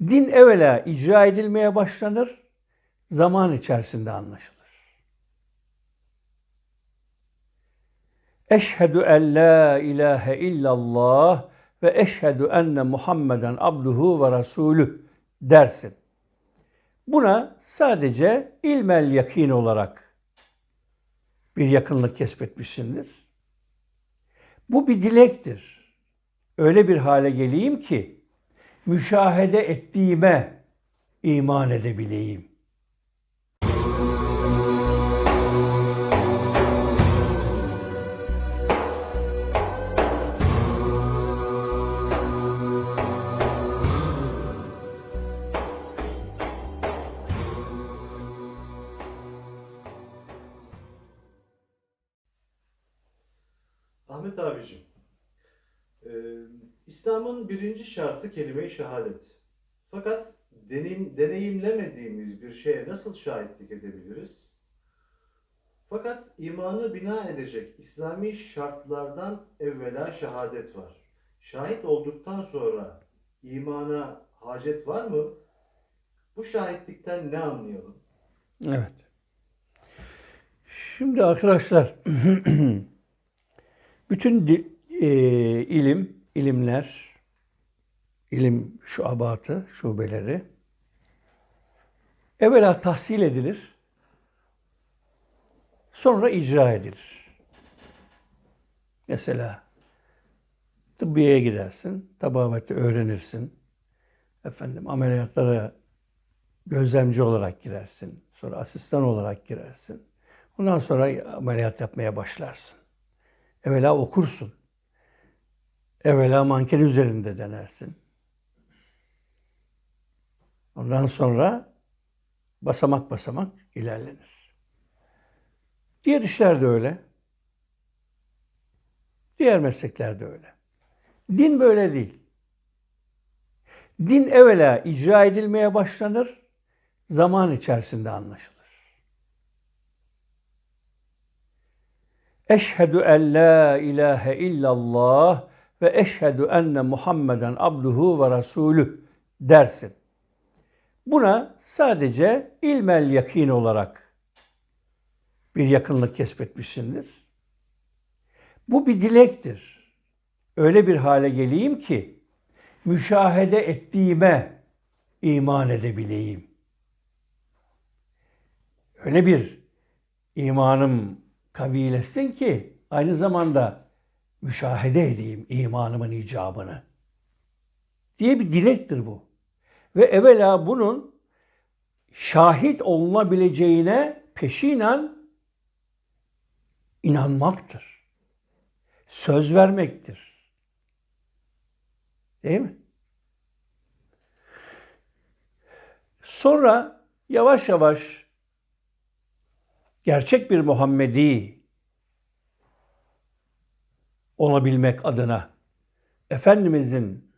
Din evvela icra edilmeye başlanır, zaman içerisinde anlaşılır. Eşhedü en la ilahe illallah ve eşhedü enne Muhammeden abduhu ve rasulü dersin. Buna sadece ilmel yakin olarak bir yakınlık kesbetmişsindir. Bu bir dilektir. Öyle bir hale geleyim ki müşahede ettiğime iman edebileyim. Ahmet abicim, İslam'ın birinci şartı kelime-i şehadet. Fakat deneyim, deneyimlemediğimiz bir şeye nasıl şahitlik edebiliriz? Fakat imanı bina edecek İslami şartlardan evvela şehadet var. Şahit olduktan sonra imana hacet var mı? Bu şahitlikten ne anlayalım? Evet. Şimdi arkadaşlar bütün e, ilim, ilimler, ilim şuabatı, şubeleri evvela tahsil edilir, sonra icra edilir. Mesela tıbbiyeye gidersin, tababeti öğrenirsin. Efendim ameliyatlara gözlemci olarak girersin. Sonra asistan olarak girersin. Ondan sonra ameliyat yapmaya başlarsın. Evvela okursun. Evvela manken üzerinde denersin. Ondan sonra basamak basamak ilerlenir. Diğer işler de öyle. Diğer meslekler de öyle. Din böyle değil. Din evvela icra edilmeye başlanır, zaman içerisinde anlaşılır. Eşhedü en la ilahe illallah ve eşhedü enne Muhammeden abduhu ve rasulü dersin. Buna sadece ilmel yakin olarak bir yakınlık kesbetmişsindir. Bu bir dilektir. Öyle bir hale geleyim ki müşahede ettiğime iman edebileyim. Öyle bir imanım kabilesin ki aynı zamanda müşahede edeyim imanımın icabını. Diye bir dilektir bu. Ve evvela bunun şahit olunabileceğine peşinen inanmaktır. Söz vermektir. Değil mi? Sonra yavaş yavaş gerçek bir Muhammedi olabilmek adına Efendimizin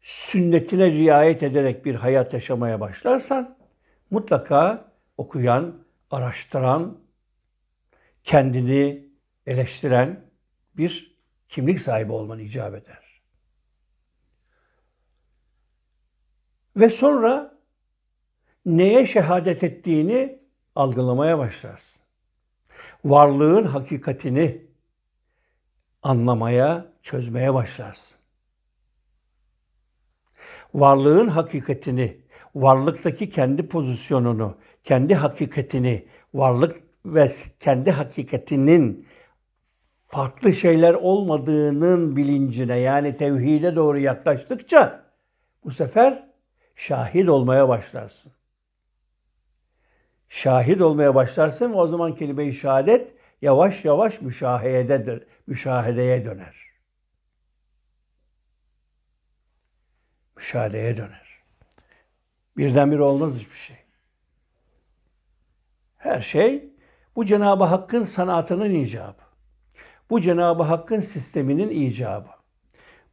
sünnetine riayet ederek bir hayat yaşamaya başlarsan mutlaka okuyan, araştıran, kendini eleştiren bir kimlik sahibi olman icap eder. Ve sonra neye şehadet ettiğini algılamaya başlarsın. Varlığın hakikatini anlamaya, çözmeye başlarsın. Varlığın hakikatini, varlıktaki kendi pozisyonunu, kendi hakikatini, varlık ve kendi hakikatinin farklı şeyler olmadığının bilincine yani tevhide doğru yaklaştıkça bu sefer şahit olmaya başlarsın. Şahit olmaya başlarsın ve o zaman kelime-i şehadet yavaş yavaş müşahededir, müşahedeye döner. Müşahedeye döner. Birdenbire olmaz hiçbir şey. Her şey bu Cenab-ı Hakk'ın sanatının icabı. Bu Cenab-ı Hakk'ın sisteminin icabı.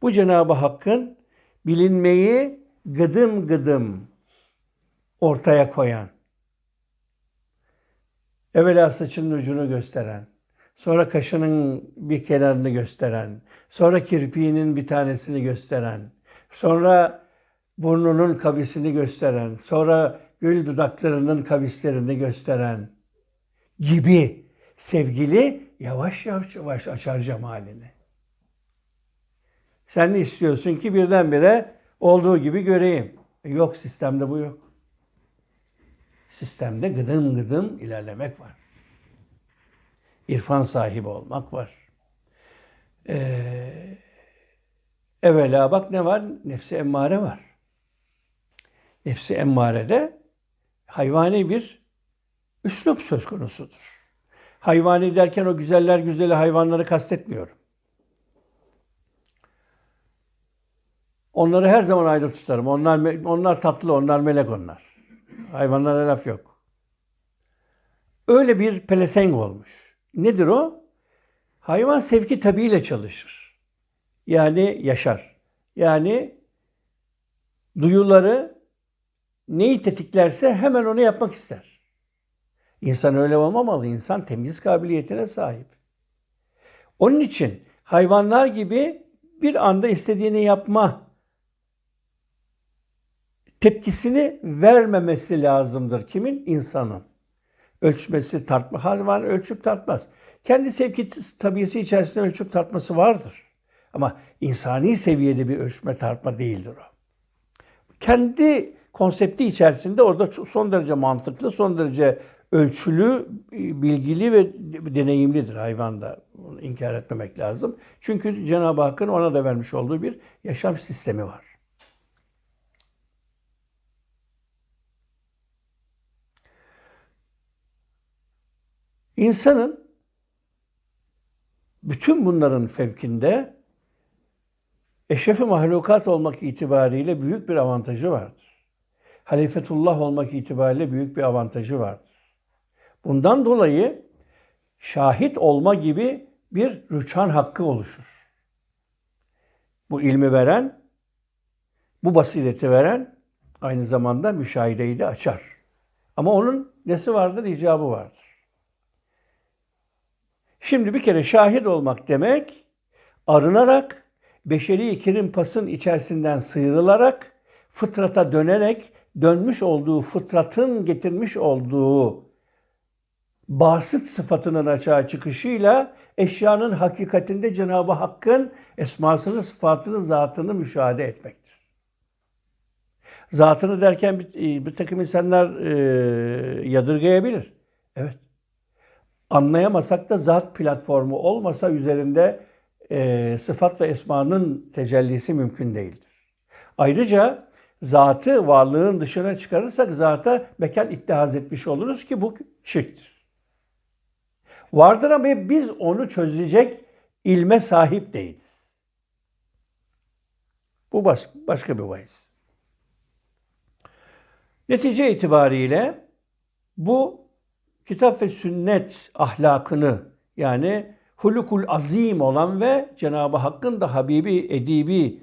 Bu Cenab-ı Hakk'ın bilinmeyi gıdım gıdım ortaya koyan, evvela saçının ucunu gösteren, sonra kaşının bir kenarını gösteren, sonra kirpiğinin bir tanesini gösteren, sonra burnunun kavisini gösteren, sonra gül dudaklarının kavislerini gösteren gibi sevgili yavaş yavaş yavaş açar cemalini. Sen istiyorsun ki birdenbire olduğu gibi göreyim. E Yok sistemde bu yok. Sistemde gıdım gıdım ilerlemek var. İrfan sahibi olmak var. Ee, evvela bak ne var? Nefsi emmare var. Nefsi emmarede hayvani bir üslup söz konusudur. Hayvani derken o güzeller güzeli hayvanları kastetmiyorum. Onları her zaman ayrı tutarım. Onlar onlar tatlı, onlar melek onlar. Hayvanlara laf yok. Öyle bir pelesenk olmuş. Nedir o? Hayvan sevki tabiiyle çalışır. Yani yaşar. Yani duyuları neyi tetiklerse hemen onu yapmak ister. İnsan öyle olmamalı. İnsan temyiz kabiliyetine sahip. Onun için hayvanlar gibi bir anda istediğini yapma tepkisini vermemesi lazımdır. Kimin? İnsanın. Ölçmesi, tartma. Hayvan ölçüp tartmaz. Kendi sevki tabiyesi içerisinde ölçüp tartması vardır. Ama insani seviyede bir ölçme tartma değildir o. Kendi konsepti içerisinde orada son derece mantıklı, son derece ölçülü, bilgili ve deneyimlidir hayvanda. Bunu inkar etmemek lazım. Çünkü Cenab-ı Hakk'ın ona da vermiş olduğu bir yaşam sistemi var. İnsanın bütün bunların fevkinde eşrefi mahlukat olmak itibariyle büyük bir avantajı vardır. Halifetullah olmak itibariyle büyük bir avantajı vardır. Bundan dolayı şahit olma gibi bir rüçhan hakkı oluşur. Bu ilmi veren, bu basireti veren aynı zamanda müşahideyi de açar. Ama onun nesi vardır? icabı vardır. Şimdi bir kere şahit olmak demek arınarak, beşeri ikirin pasın içerisinden sıyrılarak, fıtrata dönerek, dönmüş olduğu fıtratın getirmiş olduğu basit sıfatının açığa çıkışıyla eşyanın hakikatinde Cenab-ı Hakk'ın esmasını, sıfatını, zatını müşahede etmektir. Zatını derken bir, bir takım insanlar e, yadırgayabilir. Evet anlayamasak da zat platformu olmasa üzerinde e, sıfat ve esmanın tecellisi mümkün değildir. Ayrıca zatı varlığın dışına çıkarırsak zata mekan ittihaz etmiş oluruz ki bu şirktir. Vardır ama biz onu çözecek ilme sahip değiliz. Bu baş, başka bir bahis. Netice itibariyle bu kitap ve sünnet ahlakını yani hulukul azim olan ve Cenab-ı Hakk'ın da Habibi, Edibi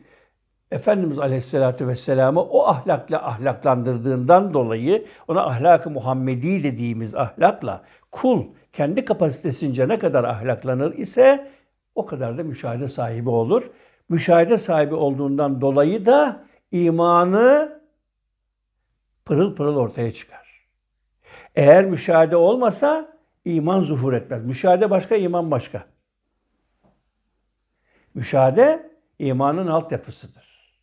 Efendimiz Aleyhisselatü Vesselam'ı o ahlakla ahlaklandırdığından dolayı ona ahlak-ı Muhammedi dediğimiz ahlakla kul kendi kapasitesince ne kadar ahlaklanır ise o kadar da müşahede sahibi olur. Müşahede sahibi olduğundan dolayı da imanı pırıl pırıl ortaya çıkar. Eğer müşahede olmasa iman zuhur etmez. Müşahede başka, iman başka. Müşahede imanın altyapısıdır.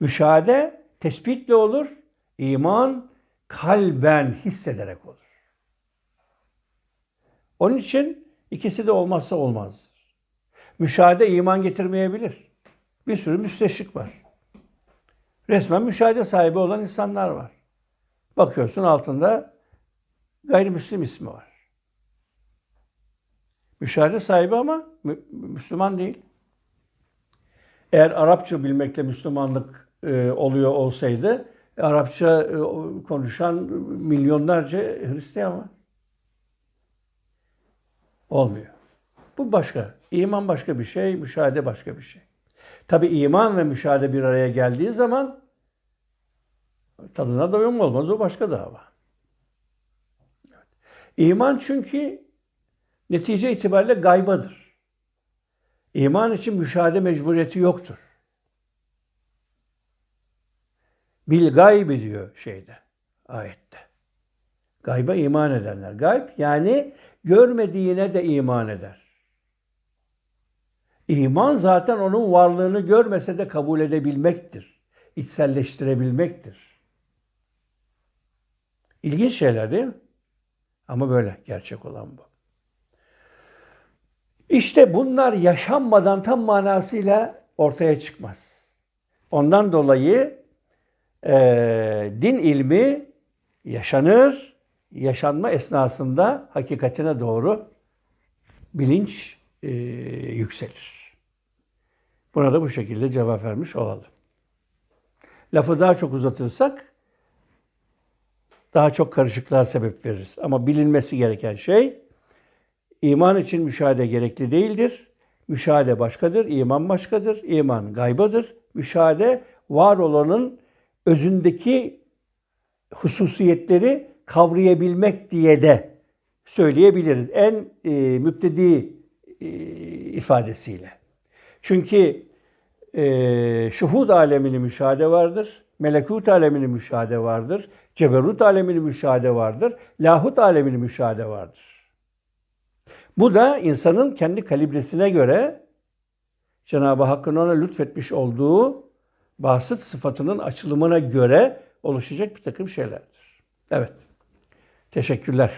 Müşahede tespitle olur, iman kalben hissederek olur. Onun için ikisi de olmazsa olmazdır. Müşahede iman getirmeyebilir. Bir sürü müsteşrik var. Resmen müşahede sahibi olan insanlar var. Bakıyorsun altında gayrimüslim ismi var. Müşahede sahibi ama Müslüman değil. Eğer Arapça bilmekle Müslümanlık e, oluyor olsaydı, Arapça e, konuşan milyonlarca Hristiyan var. Olmuyor. Bu başka. İman başka bir şey, müşahede başka bir şey. Tabi iman ve müşahede bir araya geldiği zaman tadına doyum olmaz. O başka dava. İman çünkü netice itibariyle gaybadır. İman için müşahede mecburiyeti yoktur. Bil gaybi diyor şeyde, ayette. Gayba iman edenler. Gayb yani görmediğine de iman eder. İman zaten onun varlığını görmese de kabul edebilmektir. İçselleştirebilmektir. İlginç şeyler değil mi? Ama böyle gerçek olan bu. İşte bunlar yaşanmadan tam manasıyla ortaya çıkmaz. Ondan dolayı eee, din ilmi yaşanır, yaşanma esnasında hakikatine doğru bilinç eee, yükselir. Buna da bu şekilde cevap vermiş olalım. Lafı daha çok uzatırsak daha çok karışıklığa sebep veririz. Ama bilinmesi gereken şey iman için müşahede gerekli değildir. Müşahede başkadır, iman başkadır. İman gaybadır. Müşahede var olanın özündeki hususiyetleri kavrayabilmek diye de söyleyebiliriz. En e, müptedi e, ifadesiyle. Çünkü e, şuhud alemini müşahede vardır. Melekut alemini müşahede vardır. Ceberut alemini müşahede vardır. Lahut alemini müşahede vardır. Bu da insanın kendi kalibresine göre Cenab-ı Hakk'ın ona lütfetmiş olduğu basit sıfatının açılımına göre oluşacak bir takım şeylerdir. Evet. Teşekkürler.